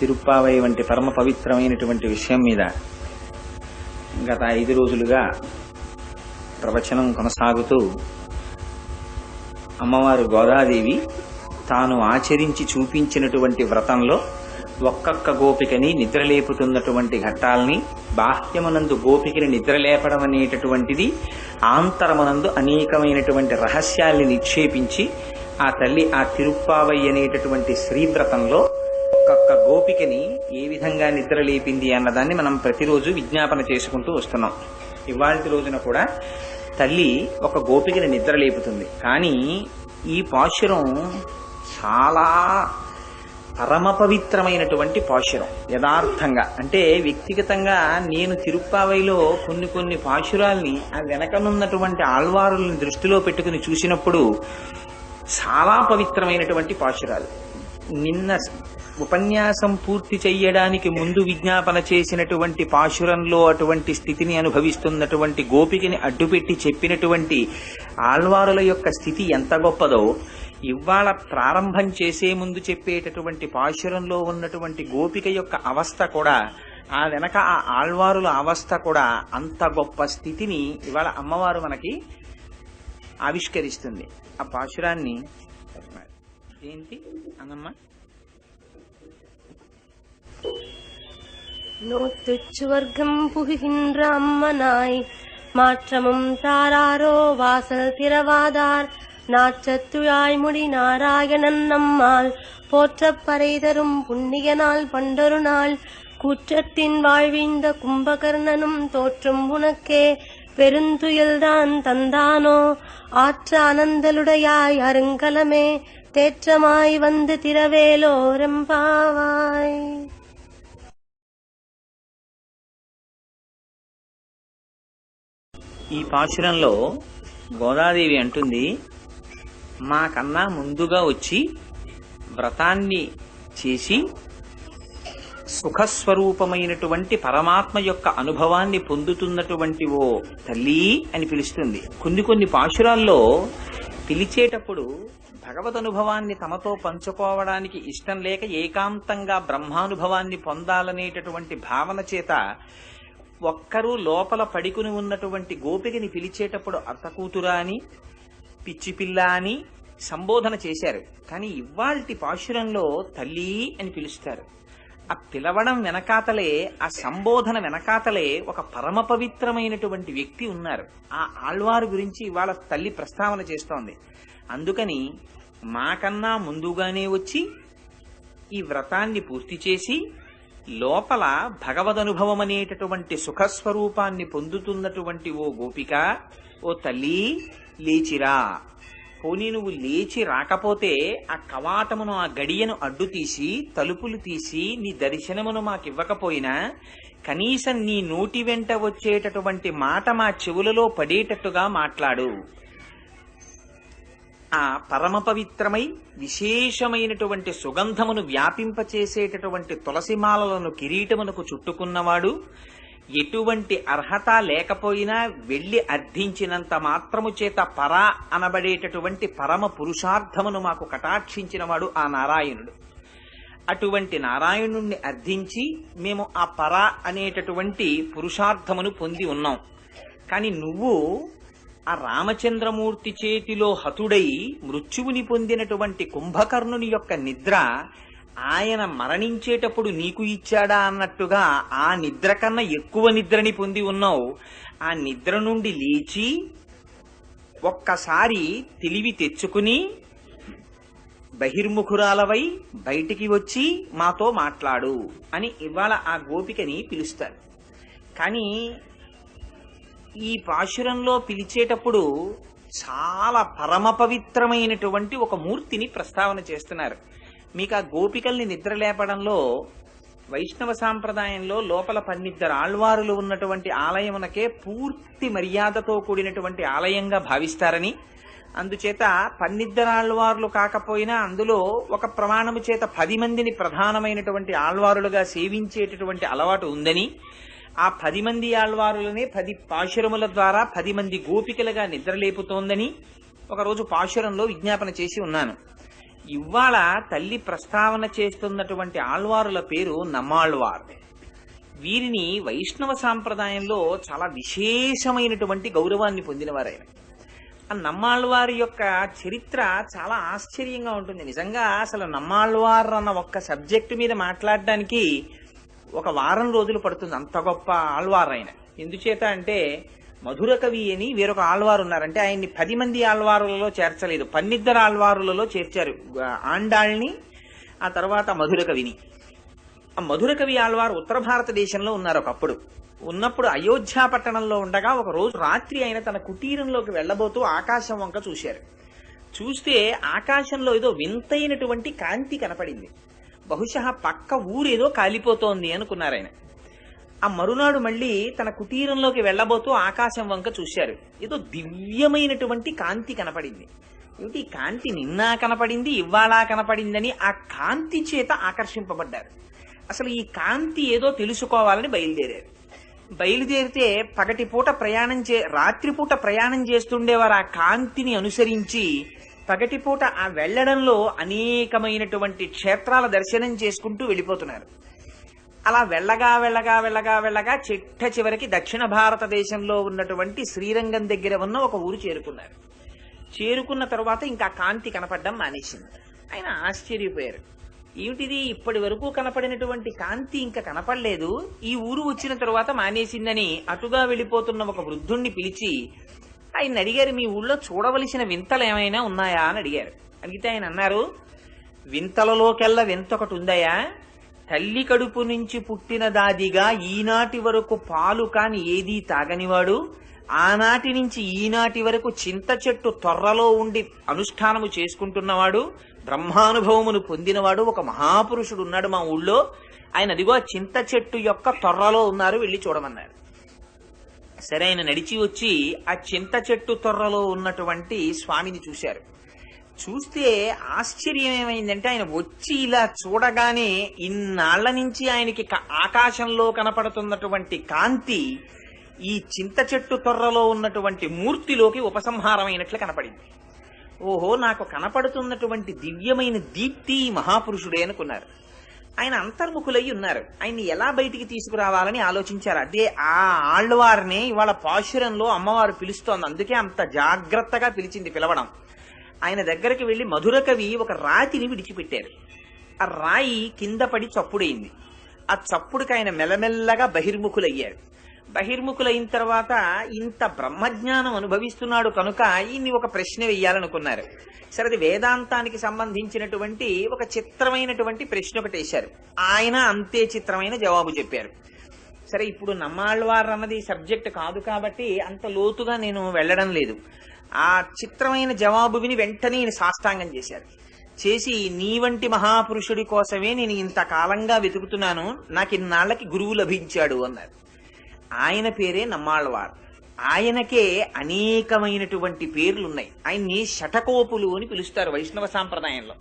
తిరుప్పావై వంటి పరమ పవిత్రమైనటువంటి విషయం మీద గత ఐదు రోజులుగా ప్రవచనం కొనసాగుతూ అమ్మవారు గోదాదేవి తాను ఆచరించి చూపించినటువంటి వ్రతంలో ఒక్కొక్క గోపికని నిద్రలేపుతున్నటువంటి ఘట్టాల్ని బాహ్యమునందు గోపికని నిద్రలేపడం అనేటటువంటిది ఆంతరమునందు అనేకమైనటువంటి రహస్యాల్ని నిక్షేపించి ఆ తల్లి ఆ తిరుప్పావై అనేటటువంటి శ్రీవ్రతంలో ఒక్కొక్క గోపికని ఏ విధంగా నిద్ర లేపింది అన్నదాన్ని మనం ప్రతిరోజు విజ్ఞాపన చేసుకుంటూ వస్తున్నాం. ఇవాళ రోజున కూడా తల్లి ఒక గోపికని నిద్ర లేపుతుంది కానీ ఈ పాశురం చాలా పరమ పవిత్రమైనటువంటి పాశురం యథార్థంగా. అంటే వ్యక్తిగతంగా నేను తిరుప్పావైలో కొన్ని కొన్ని పాశురాల్ని ఆ వెనకనున్నటువంటి ఆళ్వారుల్ని దృష్టిలో పెట్టుకుని చూసినప్పుడు చాలా పవిత్రమైనటువంటి పాశురాలు. నిన్న ఉపన్యాసం పూర్తి చెయ్యడానికి ముందు విజ్ఞాపన చేసినటువంటి పాశురంలో అటువంటి స్థితిని అనుభవిస్తున్నటువంటి గోపికని అడ్డుపెట్టి చెప్పినటువంటి ఆళ్వారుల యొక్క స్థితి ఎంత గొప్పదో ఇవాళ ప్రారంభం చేసే ముందు చెప్పేటటువంటి పాశురంలో ఉన్నటువంటి గోపిక యొక్క అవస్థ కూడా ఆ వెనక ఆ ఆళ్వారుల అవస్థ కూడా అంత గొప్ప స్థితిని ఇవాళ అమ్మవారు మనకి ఆవిష్కరిస్తుంది. ఆ పాశురాన్ని ஜெயந்தி அங்கம்மா நோத்து சுவர்க்கம் புகுகின்ற அம்மனாய் மாற்றமும் தாராரோ வாசல் திரவாதார் நாற்றத்துழாய் முடி நாராயணன் நம்மால் போற்றப்பறை தரும் புண்ணிய பண்டொரு நாள் கூற்றத்தின் வாழ்விந்த கும்பகர்ணனும் தோற்றும் உனக்கே பெருந்துயல்தான் தந்தானோ ஆற்ற அனந்தலுடையாய் அருங்கலமே தேற்றமாய் வந்து திரவேலோரம்பாவாய் ఈ పాశురంలో గోదాదేవి అంటుంది మాకన్నా ముందుగా వచ్చి వ్రతాన్ని చేసి సుఖస్వరూపమైనటువంటి పరమాత్మ యొక్క అనుభవాన్ని పొందుతున్నటువంటి ఓ తల్లి అని పిలుస్తుంది కొన్ని కొన్ని పాశురాల్లో పిలిచేటప్పుడు భగవద్ అనుభవాన్ని తమతో పంచుకోవడానికి ఇష్టం లేక ఏకాంతంగా బ్రహ్మానుభవాన్ని పొందాలనేటటువంటి భావన చేత ఒక్కరూ లోపల పడికుని ఉన్నటువంటి గోపికని పిలిచేటప్పుడు అత్త కూతురా అని పిచ్చి పిల్ల అని సంబోధన చేశారు. కానీ ఇవాల్టి పాశురంలో తల్లి అని పిలుస్తారు. ఆ పిలవడం వెనకాతలే ఆ సంబోధన వెనకాతలే ఒక పరమ పవిత్రమైనటువంటి వ్యక్తి ఉన్నారు. ఆ ఆళ్వారు గురించి ఇవాళ తల్లి ప్రస్తావన చేస్తోంది. అందుకని మాకన్నా ముందుగానే వచ్చి ఈ వ్రతాన్ని పూర్తి చేసి లోపల భగవదనుభవం అనేటటువంటి సుఖస్వరూపాన్ని పొందుతున్నటువంటి ఓ గోపిక ఓ తల్లి లేచిరా. పోనీ నువ్వు లేచి రాకపోతే ఆ కవాటమును ఆ గడియను అడ్డు తీసి తలుపులు తీసి నీ దర్శనమును మాకివ్వకపోయినా కనీసం నీ నోటి వెంట వచ్చేటటువంటి మాట మా చెవులలో పడేటట్టుగా మాట్లాడు. ఆ పరమ పవిత్రమై విశేషమైనటువంటి సుగంధమును వ్యాపింపచేసేటటువంటి తులసిమాలలను కిరీటమునకు చుట్టుకున్నవాడు ఎటువంటి అర్హత లేకపోయినా వెళ్ళి అర్థించినంత మాత్రము చేత పర అనబడేటటువంటి పరమ పురుషార్థమును మాకు కటాక్షించినవాడు ఆ నారాయణుడు. అటువంటి నారాయణుణ్ణి అర్థించి మేము ఆ పర అనేటటువంటి పురుషార్థమును పొంది ఉన్నాం. కానీ నువ్వు ఆ రామచంద్రమూర్తి చేతిలో హతుడై మృత్యువుని పొందినటువంటి కుంభకర్ణుని యొక్క నిద్ర ఆయన మరణించేటప్పుడు నీకు ఇచ్చాడా అన్నట్టుగా ఆ నిద్ర కన్నా ఎక్కువ నిద్రని పొంది ఉన్నావు. ఆ నిద్ర నుండి లేచి ఒక్కసారి తెలివి తెచ్చుకుని బహిర్ముఖురాలవై బయటికి వచ్చి మాతో మాట్లాడు అని ఇవాళ ఆ గోపికని పిలుస్తారు. కానీ ఈ పాశురంలో పిలిచేటప్పుడు చాలా పరమ పవిత్రమైనటువంటి ఒక మూర్తిని ప్రస్తావన చేస్తున్నారు. మీకు ఆ గోపికల్ని నిద్ర లేపడంలో వైష్ణవ సాంప్రదాయంలో లోపల పన్నిద్దరు ఆళ్వారులు ఉన్నటువంటి ఆలయమునకే పూర్తి మర్యాదతో కూడినటువంటి ఆలయంగా భావిస్తారని. అందుచేత పన్నిద్దరు ఆళ్వారులు కాకపోయినా అందులో ఒక ప్రమాణము చేత పది మందిని ప్రధానమైనటువంటి ఆళ్వారులుగా సేవించేటటువంటి అలవాటు ఉందని. ఆ పది మంది ఆళ్వారులనే పది పాశురముల ద్వారా పది మంది గోపికలుగా నిద్రలేపుతోందని ఒకరోజు పాశురంలో విజ్ఞాపన చేసి ఉన్నాను. ఇవాళ తల్లి ప్రస్తావన చేస్తున్నటువంటి ఆళ్వారుల పేరు నమ్మాళ్వార్. వీరిని వైష్ణవ సాంప్రదాయంలో చాలా విశేషమైనటువంటి గౌరవాన్ని పొందినవారైన ఆ నమ్మాళ్వారి యొక్క చరిత్ర చాలా ఆశ్చర్యంగా ఉంటుంది. నిజంగా అసలు నమ్మాళ్వార్ అన్న ఒక్క సబ్జెక్టు మీద మాట్లాడడానికి ఒక వారం రోజులు పడుతుంది. అంత గొప్ప ఆళ్వారు ఆయన. ఎందుచేత అంటే మధుర కవి అని వేరొక ఆళ్వారు ఉన్నారంటే ఆయన్ని పది మంది ఆళ్వారులలో చేర్చలేదు. పన్నిద్దరు ఆళ్వారులలో చేర్చారు. ఆండాళ్ళని ఆ తర్వాత మధుర కవిని. ఆ మధుర కవి ఆళ్వారు ఉత్తర భారతదేశంలో ఉన్నారు ఒకప్పుడు. ఉన్నప్పుడు అయోధ్య పట్టణంలో ఉండగా ఒక రోజు రాత్రి ఆయన తన కుటీరంలోకి వెళ్ళబోతూ ఆకాశం వంక చూశారు. చూస్తే ఆకాశంలో ఏదో వింతైనటువంటి కాంతి కనపడింది. బహుశా పక్క ఊరేదో కాలిపోతోంది అనుకున్నారు ఆయన. ఆ మరునాడు మళ్ళీ తన కుటీరంలోకి వెళ్ళబోతూ ఆకాశం వంక చూశారు. ఏదో దివ్యమైనటువంటి కాంతి కనపడింది. ఏమిటి? కాంతి నిన్న కనపడింది ఇవాళ కనపడిందని ఆ కాంతి చేత ఆకర్షింపబడ్డారు. అసలు ఈ కాంతి ఏదో తెలుసుకోవాలని బయలుదేరారు. బయలుదేరితే పగటిపూట ప్రయాణం చే రాత్రిపూట ప్రయాణం చేస్తుండేవారు ఆ కాంతిని అనుసరించి పగటిపూట ఆ వెళ్ళడంలో అనేకమైనటువంటి క్షేత్రాల దర్శనం చేసుకుంటూ వెళ్ళిపోతున్నారు. అలా వెళ్ళగా వెళ్ళగా వెళ్ళగా వెళ్ళగా చిట్ట చివరికి దక్షిణ భారతదేశంలో ఉన్నటువంటి శ్రీరంగం దగ్గర ఉన్న ఒక ఊరు చేరుకున్నారు. చేరుకున్న తర్వాత ఇంకా కాంతి కనపడడం మానేసింది. ఆయన ఆశ్చర్యపోయారు. ఏమిటిది? ఇప్పటి వరకు కనపడినటువంటి కాంతి ఇంకా కనపడలేదు. ఈ ఊరు వచ్చిన తర్వాత మానేసిందని అటుగా వెళ్ళిపోతున్న ఒక వృద్ధుణ్ణి పిలిచి ఆయన అడిగారు మీ ఊళ్ళో చూడవలసిన వింతలు ఏమైనా ఉన్నాయా అని అడిగారు. అడిగితే ఆయన అన్నారు వింతలలోకెల్లా వింత ఒకటి ఉందయా తల్లి కడుపు నుంచి పుట్టిన దాదిగా ఈనాటి వరకు పాలు కాని ఏదీ తాగనివాడు. ఆనాటి నుంచి ఈనాటి వరకు చింత చెట్టు తొర్రలో ఉండి అనుష్ఠానము చేసుకుంటున్నవాడు. బ్రహ్మానుభవమును పొందినవాడు ఒక మహాపురుషుడు ఉన్నాడు మా ఊళ్ళో. ఆయన అదిగో చింత చెట్టు యొక్క తొర్రలో ఉన్నారు వెళ్ళి చూడమన్నారు. సరే ఆయన నడిచి వచ్చి ఆ చింత చెట్టు తొర్రలో ఉన్నటువంటి స్వామిని చూశారు. చూస్తే ఆశ్చర్యం ఏమైందంటే ఆయన వచ్చి ఇలా చూడగానే ఇన్నాళ్ళ నుంచి ఆయనకి ఆకాశంలో కనపడుతున్నటువంటి కాంతి ఈ చింత చెట్టు తొర్రలో ఉన్నటువంటి మూర్తిలోకి ఉపసంహారమైనట్లు కనపడింది. ఓహో నాకు కనపడుతున్నటువంటి దివ్యమైన దీప్తి మహాపురుషుడే అనుకున్నారు. ఆయన అంతర్ముఖులై ఉన్నారు. ఆయన్ని ఎలా బయటికి తీసుకురావాలని ఆలోచించారు. అదే ఆ ఆళ్వారిని ఇవాళ పాశురంలో అమ్మవారు పిలుస్తోంది. అందుకే అంత జాగ్రత్తగా పిలిచింది పిలవడం. ఆయన దగ్గరికి వెళ్ళి మధుర కవి ఒక రాతిని విడిచిపెట్టారు ఆ రాయి కింద పడి చప్పుడైంది. ఆ చప్పుడుకి ఆయన మెల్లమెల్లగా బహిర్ముఖులయ్యారు. బహిర్ముఖులైన తర్వాత ఇంత బ్రహ్మజ్ఞానం అనుభవిస్తున్నాడు కనుక ఈయన్ని ఒక ప్రశ్న వెయ్యాలనుకున్నారు సరే అది వేదాంతానికి సంబంధించినటువంటి ఒక చిత్రమైనటువంటి ప్రశ్న ఒకటి వేశారు. ఆయన అంతే చిత్రమైన జవాబు చెప్పారు. సరే ఇప్పుడు నమ్మాళ్ళవారు అన్నది సబ్జెక్ట్ కాదు కాబట్టి అంత లోతుగా నేను వెళ్ళడం లేదు. ఆ చిత్రమైన జవాబు విని వెంటనే ఈయన సాష్టాంగం చేశారు. చేసి నీ వంటి మహాపురుషుడి కోసమే నేను ఇంతకాలంగా వెతుకుతున్నాను. నాకు ఇన్నాళ్ళకి గురువు లభించాడు అన్నారు. ఆయన పేరే నమ్మాళ్వార్. ఆయనకే అనేకమైనటువంటి పేర్లున్నాయి. ఆయన్ని శటకోపులు అని పిలుస్తారు వైష్ణవ సాంప్రదాయంలో.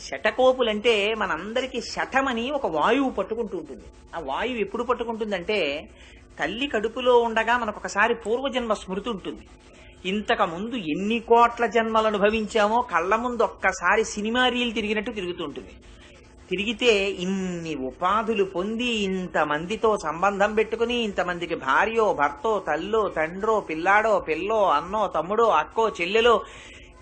శటకోపులు అంటే మనందరికీ శఠమని ఒక వాయువు పట్టుకుంటూ ఉంటుంది. ఆ వాయువు ఎప్పుడు పట్టుకుంటుందంటే తల్లి కడుపులో ఉండగా మనకు ఒకసారి పూర్వజన్మ స్మృతి ఉంటుంది. ఇంతకు ముందు ఎన్ని కోట్ల జన్మలు అనుభవించామో కళ్ళ ముందు ఒక్కసారి సినిమా రీల్ తిరిగినట్టు తిరుగుతూ ఉంటుంది. తిరిగితే ఇన్ని ఉపాధులు పొంది ఇంతమందితో సంబంధం పెట్టుకుని ఇంతమందికి భార్యో భర్తో తల్లో తండ్రో పిల్లాడో పిల్లో అన్నో తమ్ముడో అక్కో చెల్లెలో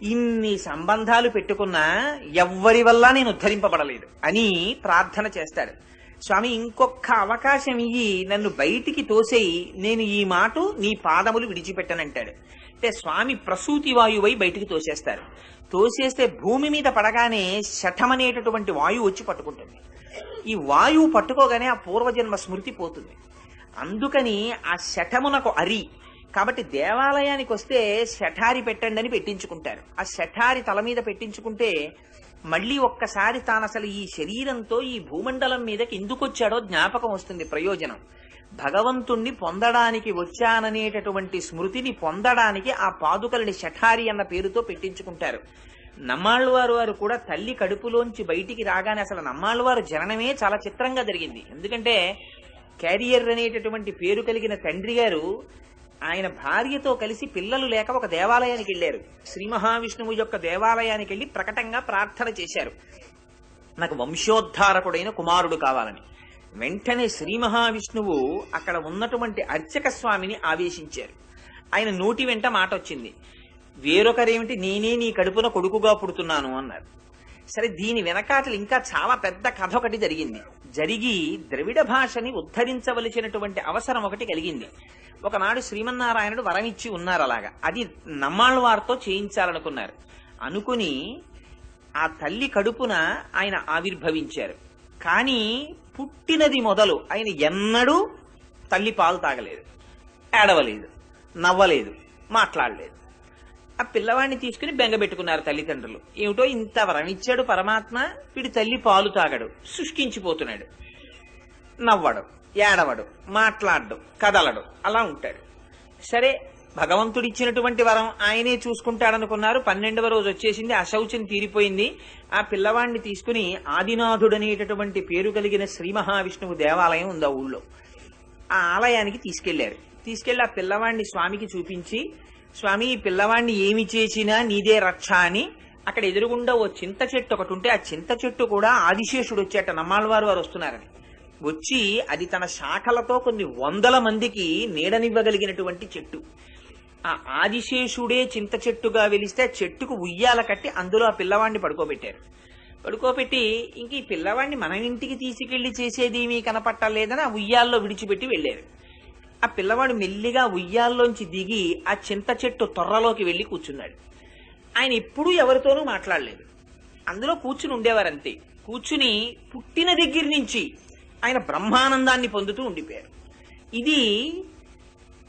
ఇన్ని సంబంధాలు పెట్టుకున్నా ఎవ్వరి వల్ల నేను ఉద్ధరింపబడలేదు అని ప్రార్థన చేస్తాడు. స్వామి ఇంకొక అవకాశం ఇయ్యి నన్ను బయటికి తోసేయి నేను ఈ మాట నీ పాదములు విడిచిపెట్టనంటాడు. అంటే స్వామి ప్రసూతి వాయువై బయటికి తోసేస్తారు. తోసేస్తే భూమి మీద పడగానే శఠమనేటటువంటి వాయువు వచ్చి పట్టుకుంటుంది. ఈ వాయువు పట్టుకోగానే ఆ పూర్వజన్మ స్మృతి పోతుంది. అందుకని ఆ శఠమునకు అరి. కాబట్టి దేవాలయానికి వస్తే శఠారి పెట్టండి అని పెట్టించుకుంటారు. ఆ శఠారి తల మీద పెట్టించుకుంటే మళ్ళీ ఒక్కసారి తాను అసలు ఈ శరీరంతో ఈ భూమండలం మీదకి ఎందుకు వచ్చాడో జ్ఞాపకం వస్తుంది ప్రయోజనం. భగవంతుణ్ణి పొందడానికి వచ్చాననేటటువంటి స్మృతిని పొందడానికి ఆ పాదుకల్ని శఠారి అన్న పేరుతో పెట్టించుకుంటారు. నమ్మాళ్ళవారు వారు కూడా తల్లి కడుపులోంచి బయటికి రాగానే అసలు నమ్మాళ్ళవారు జననమే చాలా చిత్రంగా జరిగింది. ఎందుకంటే క్యారియర్ అనేటటువంటి పేరు కలిగిన తండ్రి గారు ఆయన భార్యతో కలిసి పిల్లలు లేక ఒక దేవాలయానికి వెళ్ళారు. శ్రీ మహావిష్ణువు యొక్క దేవాలయానికి వెళ్ళి ప్రకటంగా ప్రార్థన చేశారు. నాకు వంశోద్ధారకుడైన కుమారుడు కావాలని. వెంటనే శ్రీ మహావిష్ణువు అక్కడ ఉన్నటువంటి అర్చక స్వామిని ఆవేశించారు. ఆయన నోటి వెంట మాట వచ్చింది. వేరొకరేమిటి నేనే నీ కడుపున కొడుకుగా పుడుతున్నాను అన్నారు. సరే దీని వెనకాటలు ఇంకా చాలా పెద్ద కథ ఒకటి జరిగింది. జరిగి ద్రవిడ భాషని ఉద్ధరించవలసినటువంటి అవసరం ఒకటి కలిగింది. ఒకనాడు శ్రీమన్నారాయణుడు వరమిచ్చి ఉన్నారు అలాగా అది నమ్మాళ్ళ వారితో చేయించాలనుకున్నారు. అనుకుని ఆ తల్లి కడుపున ఆయన ఆవిర్భవించారు. కానీ పుట్టినది మొదలు. ఆయన ఎన్నడూ తల్లి పాలు తాగలేదు. ఏడవలేదు. నవ్వలేదు. మాట్లాడలేదు. ఆ పిల్లవాడిని తీసుకుని బెంగబెట్టుకున్నారు తల్లిదండ్రులు. ఏమిటో ఇంత వరమిచ్చాడు పరమాత్మ. వీడి తల్లి పాలు తాగడు. శుష్కించిపోతున్నాడు. నవ్వడు ఏడవడు మాట్లాడడు కదలడు. అలా ఉంటాడు. సరే భగవంతుడిచ్చినటువంటి వరం ఆయనే చూసుకుంటాడనుకున్నారు. పన్నెండవ రోజు వచ్చేసింది అశౌచం తీరిపోయింది. ఆ పిల్లవాడిని తీసుకుని ఆదినాథుడనేటటువంటి పేరు కలిగిన శ్రీ మహావిష్ణువు దేవాలయం ఉంది ఆ ఊళ్ళో. ఆ ఆలయానికి తీసుకెళ్ళారు. తీసుకెళ్ళి ఆ పిల్లవాడిని స్వామికి చూపించి స్వామి ఈ పిల్లవాడిని ఏమి చేసినా నీదే రక్ష అని అక్కడ ఎదురుగుండా ఓ చింత చెట్టు ఒకటి ఉంటే ఆ చింత చెట్టు కూడా ఆదిశేషుడు వచ్చేట నమ్మాళ్ళవారు వారు వస్తున్నారని. వచ్చి అది తన శాఖలతో కొన్ని వందల మందికి నీడనివ్వగలిగినటువంటి చెట్టు. ఆ ఆదిశేషుడే చింత చెట్టుగా వెలిస్తే ఆ చెట్టుకు ఉయ్యాల కట్టి అందులో ఆ పిల్లవాడిని పడుకోబెట్టారు. పడుకోబెట్టి ఇంక ఈ పిల్లవాడిని మన ఇంటికి తీసుకెళ్ళి చేసేదేమీ కనపట్టలేదని ఆ ఉయ్యాల్లో విడిచిపెట్టి వెళ్ళారు. ఆ పిల్లవాడు మెల్లిగా ఉయ్యాల్లోంచి దిగి ఆ చింత చెట్టు తొర్రలోకి వెళ్ళి కూర్చున్నాడు. ఆయన ఎప్పుడూ ఎవరితోనూ మాట్లాడలేదు. అందులో కూర్చుని ఉండేవారంతే. కూర్చుని పుట్టిన దగ్గర నుంచి ఆయన బ్రహ్మానందాన్ని పొందుతూ ఉండిపోయారు. ఇది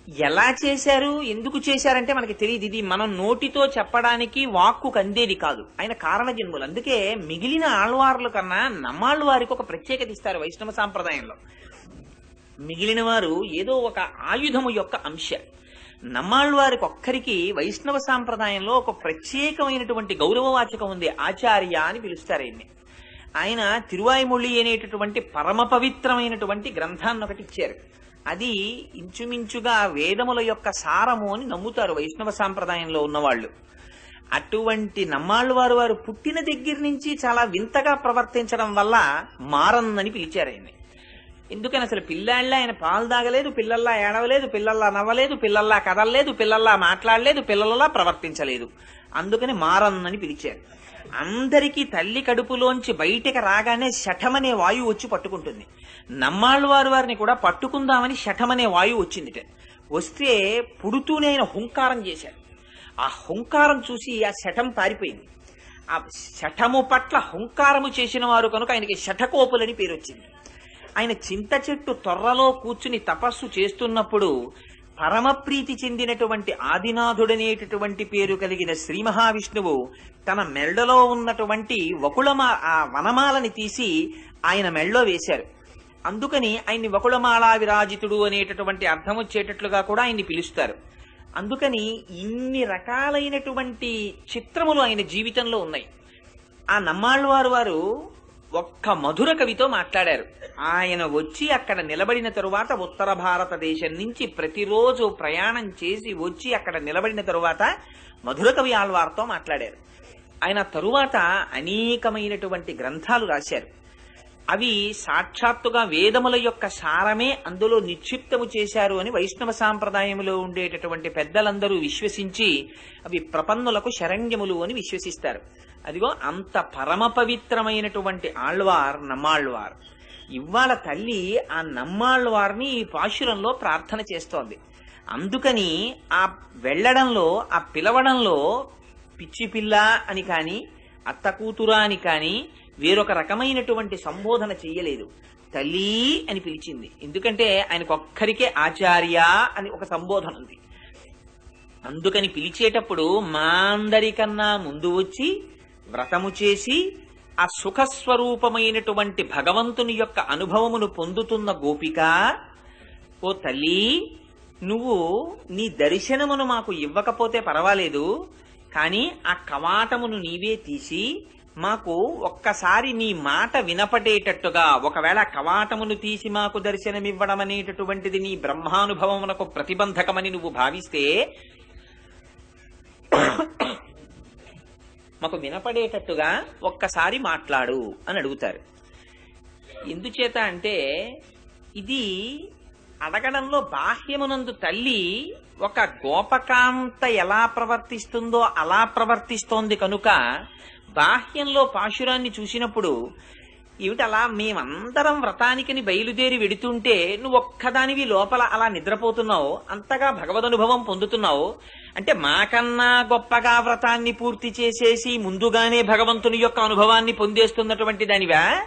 ఎలా చేశారు ఎందుకు చేశారంటే మనకి తెలియదు. ఇది మనం నోటితో చెప్పడానికి వాక్కు కందేది కాదు. ఆయన కారణ జన్ములు అందుకే మిగిలిన ఆళ్వార్ల కన్నా నమ్మాళ్ళు వారికి ఒక ప్రత్యేకత ఇస్తారు వైష్ణవ సాంప్రదాయంలో. మిగిలిన వారు ఏదో ఒక ఆయుధము యొక్క అంశ. నమ్మాళ్ళు వారికి ఒక్కరికి వైష్ణవ సాంప్రదాయంలో ఒక ప్రత్యేకమైనటువంటి గౌరవవాచకం ఉంది. ఆచార్య అని పిలుస్తారు ఆయన్ని. ఆయన తిరువాయిమొళి అనేటటువంటి పరమ పవిత్రమైనటువంటి గ్రంథాన్ని ఒకటి ఇచ్చారు. అది ఇంచుమించుగా వేదముల యొక్క సారము అని నమ్ముతారు వైష్ణవ సాంప్రదాయంలో ఉన్నవాళ్ళు. అటువంటి నమ్మాళ్ళు వారు వారు పుట్టిన దగ్గర నుంచి చాలా వింతగా ప్రవర్తించడం వల్ల మారన్నని పిలిచారు ఆయన్ని. ఎందుకని అసలు పిల్లాళ్ళ ఆయన పాలు తాగలేదు పిల్లల్లా ఏడవలేదు పిల్లల్లా నవ్వలేదు పిల్లల్లా కదలలేదు పిల్లల్లా మాట్లాడలేదు పిల్లలలా ప్రవర్తించలేదు. అందుకని మారన్నని పిలిచారు. అందరికీ తల్లి కడుపులోంచి బయటికి రాగానే శఠమనే వాయువు వచ్చి పట్టుకుంటుంది. నమ్మాళ్ళవారు వారిని కూడా పట్టుకుందామని శఠమనే వాయువు వచ్చిందిట. వస్తే పుడుతూనే ఆయన హుంకారం చేశారు ఆ హుంకారం చూసి ఆ శఠం పారిపోయింది. ఆ శఠము పట్ల హుంకారము చేసిన వారు కనుక ఆయనకి శఠకోపులని పేరు వచ్చింది ఆయన చింత చెట్టు తొర్రలో కూర్చుని తపస్సు చేస్తున్నప్పుడు పరమప్రీతి చెందినటువంటి ఆదినాథుడనేటటువంటి పేరు కలిగిన శ్రీ మహావిష్ణువు తన మెళ్ళలో ఉన్నటువంటి వకుళమా ఆ వనమాలని తీసి ఆయన మెళ్ళలో వేశారు. అందుకని ఆయన్ని వకుళమాలా విరాజితుడు అనేటటువంటి అర్థం వచ్చేటట్లుగా కూడా ఆయన్ని పిలుస్తారు. అందుకని ఇన్ని రకాలైనటువంటి చిత్రములు ఆయన జీవితంలో ఉన్నాయి. ఆ నమ్మాళ్ళవారు వారు ఒక్క మధుర కవితో మాట్లాడారు. ఆయన వచ్చి అక్కడ నిలబడిన తరువాత ఉత్తర భారతదేశం నుంచి ప్రతిరోజు ప్రయాణం చేసి వచ్చి అక్కడ నిలబడిన తరువాత మధుర కవి ఆల్వార్తో మాట్లాడారు. ఆయన తరువాత అనేకమైనటువంటి గ్రంథాలు రాశారు. అవి సాక్షాత్తుగా వేదముల యొక్క సారమే అందులో నిక్షిప్తము చేశారు అని వైష్ణవ సాంప్రదాయములో ఉండేటటువంటి పెద్దలందరూ విశ్వసించి అవి ప్రపన్నులకు శరణ్యములు అని విశ్వసిస్తారు. అదిగో అంత పరమ పవిత్రమైనటువంటి ఆళ్వార్ నమ్మాళ్వార్. ఇవాళ తల్లి ఆ నమ్మాళ్వార్ని ఈ పాశురంలో ప్రార్థన చేస్తోంది. అందుకని ఆ వెళ్ళడంలో ఆ పిలవడంలో పిచ్చి పిల్ల అని కానీ అత్త కూతురా అని కానీ వేరొక రకమైనటువంటి సంబోధన చెయ్యలేదు తల్లి అని పిలిచింది. ఎందుకంటే ఆయనకు ఒక్కరికే ఆచార్య అని ఒక సంబోధన ఉంది. అందుకని పిలిచేటప్పుడు మా అందరికన్నా ముందు వచ్చి వ్రతము చేసి ఆ సుఖస్వరూపమైనటువంటి భగవంతుని యొక్క అనుభవమును పొందుతున్న గోపిక ఓ తల్లి నువ్వు నీ దర్శనమును మాకు ఇవ్వకపోతే పర్వాలేదు కానీ ఆ కవాటమును నీవే తీసి మాకు ఒక్కసారి నీ మాట వినపడేటట్టుగా ఒకవేళ కవాటమును తీసి మాకు దర్శనమివ్వడం అనేటటువంటిది నీ బ్రహ్మానుభవమునకు ప్రతిబంధకమని నువ్వు భావిస్తే మాకు వినపడేటట్టుగా ఒక్కసారి మాట్లాడు అని అడుగుతారు. ఎందుచేత అంటే ఇది అడగడంలో బాహ్యమునందు తల్లి ఒక గోపకాంత ఎలా ప్రవర్తిస్తుందో అలా ప్రవర్తిస్తోంది కనుక బాహ్యంలో పాశురాన్ని చూసినప్పుడు ఏమిటలా మేమందరం వ్రతానికని బయలుదేరి వెడుతుంటే నువ్వు ఒక్కదానివి లోపల అలా నిద్రపోతున్నావు? అంతగా భగవదనుభవం పొందుతున్నావు? అంటే మాకన్నా గొప్పగా వ్రతాన్ని పూర్తి చేసేసి ముందుగానే భగవంతుని యొక్క అనుభవాన్ని పొందేస్తున్నటువంటి దానివా?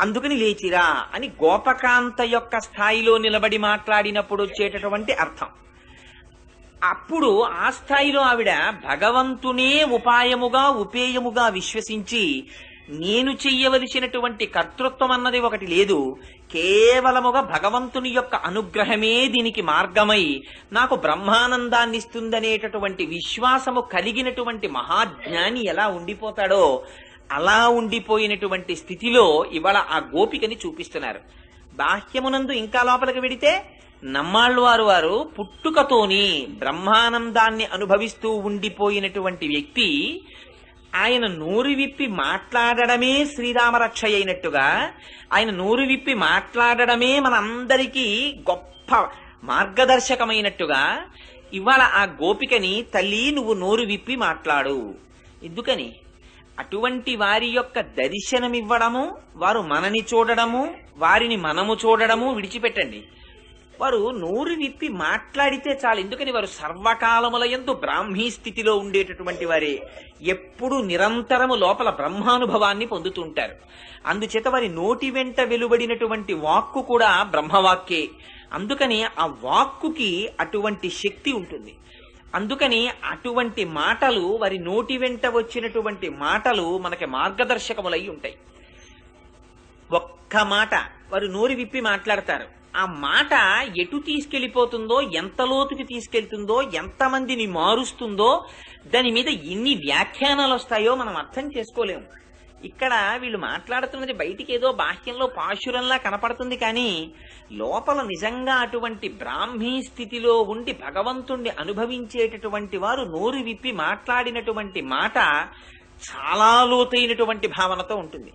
అందుకని లేచిరా అని గోపకాంత యొక్క స్థాయిలో నిలబడి మాట్లాడినప్పుడు వచ్చేటటువంటి అర్థం. అప్పుడు ఆ స్థాయిలో ఆవిడ భగవంతునే ఉపాయముగా ఉపేయముగా విశ్వసించి నేను చెయ్యవలసినటువంటి కర్తృత్వం అన్నది ఒకటి లేదు. కేవలముగా భగవంతుని యొక్క అనుగ్రహమే దీనికి మార్గమై నాకు బ్రహ్మానందాన్ని ఇస్తుందనేటటువంటి విశ్వాసము కలిగినటువంటి మహాజ్ఞాని ఎలా ఉండిపోతాడో అలా ఉండిపోయినటువంటి స్థితిలో ఇవాళ ఆ గోపికని చూపిస్తున్నారు. బాహ్యమునందు ఇంకా లోపలికి వెడితే నమ్మాళ్ళు వారు వారు పుట్టుకతోని బ్రహ్మానందాన్ని అనుభవిస్తూ ఉండిపోయినటువంటి వ్యక్తి ఆయన నోరు విప్పి మాట్లాడడమే శ్రీరామరక్ష అయినట్టుగా ఆయన నోరు విప్పి మాట్లాడడమే మనందరికీ గొప్ప మార్గదర్శకమైనట్టుగా ఇవాళ ఆ గోపికని తల్లి నువ్వు నోరు విప్పి మాట్లాడు. ఎందుకని? అటువంటి వారి యొక్క దర్శనమివ్వడము వారు మనని చూడడము వారిని మనము చూడడము విడిచిపెట్టండి. వారు నోరు విప్పి మాట్లాడితే చాలు. ఎందుకని వారు సర్వకాలముల ఎందు బ్రాహ్మీ స్థితిలో ఉండేటటువంటి వారే. ఎప్పుడు నిరంతరము లోపల బ్రహ్మానుభవాన్ని పొందుతుంటారు. అందుచేత వారి నోటి వెంట వెలువడినటువంటి వాక్కు కూడా బ్రహ్మవాక్కే. అందుకని ఆ వాక్కుకి అటువంటి శక్తి ఉంటుంది. అందుకని అటువంటి మాటలు వారి నోటి వెంట వచ్చినటువంటి మాటలు మనకి మార్గదర్శకములై ఉంటాయి. ఒక్క మాట వారు నోరు విప్పి మాట్లాడతారు. ఆ మాట ఎటు తీసుకెళ్ళిపోతుందో ఎంత లోతుకి తీసుకెళ్తుందో ఎంతమందిని మారుస్తుందో దాని మీద ఎన్ని వ్యాఖ్యానాలు వస్తాయో మనం అర్థం చేసుకోలేము. ఇక్కడ వీళ్ళు మాట్లాడుతున్నది బయటికి ఏదో బాహ్యంలో పాశురంలా కనపడుతుంది కానీ లోపల నిజంగా అటువంటి బ్రాహ్మీ స్థితిలో ఉండి భగవంతుణ్ణి అనుభవించేటటువంటి వారు నోరు విప్పి మాట్లాడినటువంటి మాట చాలా లోతైనటువంటి భావనతో ఉంటుంది.